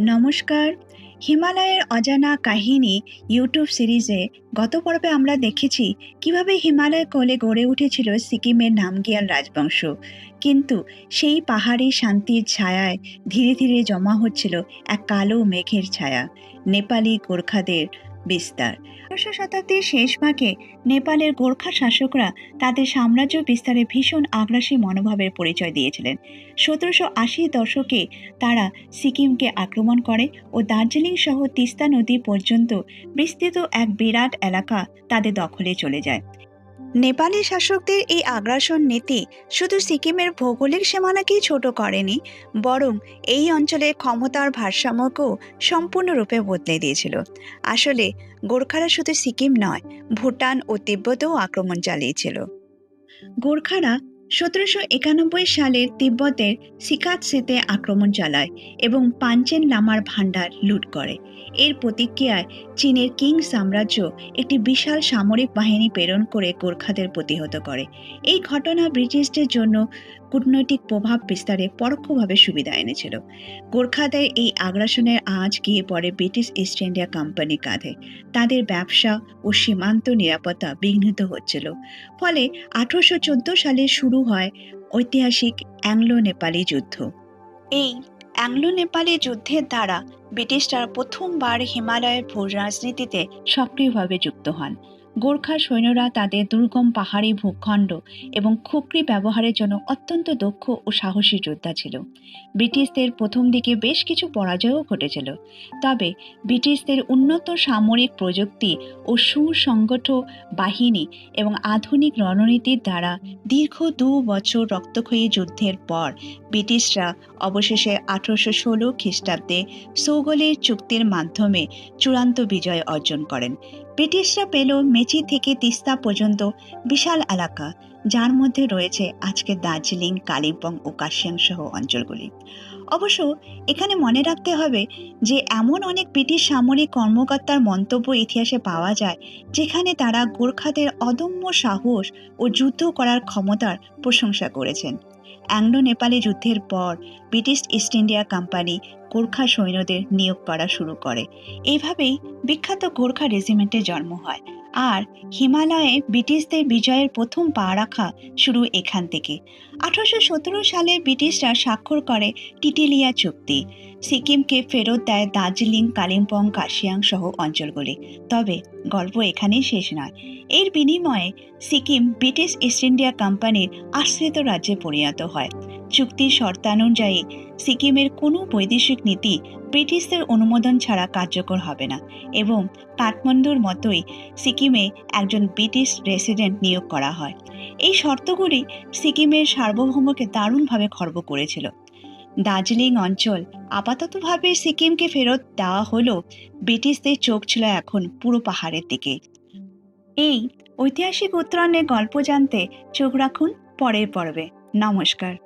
নমস্কার। হিমালয়ের অজানা কাহিনী ইউটিউব সিরিজে গত পর্বে আমরা দেখেছি কীভাবে হিমালয় কোলে গড়ে উঠেছিল সিকিমের নামগিয়াল রাজবংশ। কিন্তু সেই পাহাড়ি শান্তির ছায়ায় ধীরে ধীরে জমা হচ্ছিল এক কালো মেঘের ছায়া। নেপালি গোর্খাদের বিস্তার। আঠারোশো শতাব্দীর শেষ ভাগে নেপালের গোর্খা শাসকরা তাদের সাম্রাজ্য বিস্তারে ভীষণ আগ্রাসী মনোভাবের পরিচয় দিয়েছিলেন। সতেরোশো আশির দশকে তারা সিকিমকে আক্রমণ করে ও দার্জিলিং সহ তিস্তা নদী পর্যন্ত বিস্তৃত এক বিরাট এলাকা তাদের দখলে চলে যায়। নেপালি শাসকদের এই আগ্রাসন নীতি শুধু সিকিমের ভৌগোলিক সীমানাকেই ছোট করেনি, বরং এই অঞ্চলের ক্ষমতার ভারসাম্যকেও সম্পূর্ণরূপে বদলে দিয়েছিল। আসলে গোর্খারা শুধু সিকিম নয়, ভুটান ও তিব্বতেও আক্রমণ চালিয়েছিল। গোর্খারা সতেরোশো একানব্বই সালের তিব্বতের সিকাতসেতে আক্রমণ চালায় এবং পাঞ্চেন লামার ভাণ্ডার লুট করে। এর প্রতিক্রিয়ায় চীনের কিং সাম্রাজ্য একটি বিশাল সামরিক বাহিনী প্রেরণ করে গোর্খাদের প্রতিহত করে। এই ঘটনা ব্রিটিশদের জন্য কূটনৈতিক প্রভাব বিস্তারে পরোক্ষভাবে সুবিধা এনেছিল। গোর্খাদের এই আগ্রাসনের আজ গিয়ে পড়ে ব্রিটিশ ইস্ট ইন্ডিয়া কোম্পানির কাঁধে। তাদের ব্যবসা ও সীমান্ত নিরাপত্তা বিঘ্নিত হচ্ছিল। ফলে আঠারোশো চোদ্দ সালে শুরু হয় ঐতিহাসিক অ্যাংলো নেপালি যুদ্ধ। এই অ্যাংলো নেপালি যুদ্ধের দ্বারা ব্রিটিশরা প্রথমবার হিমালয়ের ভূ রাজনীতিতে সক্রিয়ভাবে যুক্ত হন। গোর্খা সৈন্যরা তাদের দুর্গম পাহাড়ি ভূখণ্ড এবং খুকরি ব্যবহারের জন্য অত্যন্ত দক্ষ ও সাহসী যোদ্ধা ছিল। ব্রিটিশদের প্রথম দিকে বেশ কিছু পরাজয়ও ঘটেছিল। তবে ব্রিটিশদের উন্নত সামরিক প্রযুক্তি ও সুসংগঠ বাহিনী এবং আধুনিক রণনীতির দ্বারা দীর্ঘ দু বছর রক্তক্ষয়ী যুদ্ধের পর ব্রিটিশরা অবশেষে আঠারোশো ষোলো খ্রিস্টাব্দে সৌগলের চুক্তির মাধ্যমে চূড়ান্ত বিজয় অর্জন করেন। ব্রিটিশরা পেল মেচি থেকে তিস্তা পর্যন্ত বিশাল এলাকা, যার মধ্যে রয়েছে আজকে দার্জিলিং, কালিম্পং ও কাশিয়াং সহ অঞ্চলগুলি। অবশ্য এখানে মনে রাখতে হবে যে এমন অনেক ব্রিটিশ সামরিক কর্মকর্তার মন্তব্য ইতিহাসে পাওয়া যায়, যেখানে তারা গোর্খাদের অদম্য সাহস ও যুদ্ধ করার ক্ষমতার প্রশংসা করেছেন। অ্যাংলো নেপালি যুদ্ধের পর British East India Company Gorkha সৈন্যদের নিয়োগ করা শুরু করে। এভাবেই বিখ্যাত গোর্খা রেজিমেন্টের জন্ম হয়। আর হিমালয়ে ব্রিটিশদের বিজয়ের প্রথম পা রাখা শুরু এখান থেকে। আঠারোশো সতেরো সালে ব্রিটিশরা স্বাক্ষর করে টিটিলিয়া চুক্তি। সিকিমকে ফেরত দেয় দার্জিলিং, কালিম্পং কাশিয়াং সহ অঞ্চলগুলি। তবে গল্প এখানেই শেষ নয়। এর বিনিময়ে সিকিম ব্রিটিশ ইস্ট ইন্ডিয়া কোম্পানির আশ্রিত রাজ্যে পরিণত হয়। চুক্তির শর্তানুযায়ী সিকিমের কোনো বৈদেশিক নীতি ব্রিটিশদের অনুমোদন ছাড়া কার্যকর হবে না এবং কাঠমান্ডুর মতোই সিকিমে একজন ব্রিটিশ রেসিডেন্ট নিয়োগ করা হয়। এই শর্তগুলি সিকিমের সার্বভৌমকে দারুণভাবে খর্ব করেছিল। দার্জিলিং অঞ্চল আপাততভাবে সিকিমকে ফেরত দেওয়া হলেও ব্রিটিশদের চোখ ছিল এখন পুরো পাহাড়ের দিকে। এই ঐতিহাসিক উত্তরণের গল্প জানতে চোখ রাখুন পরের পর্বে। নমস্কার।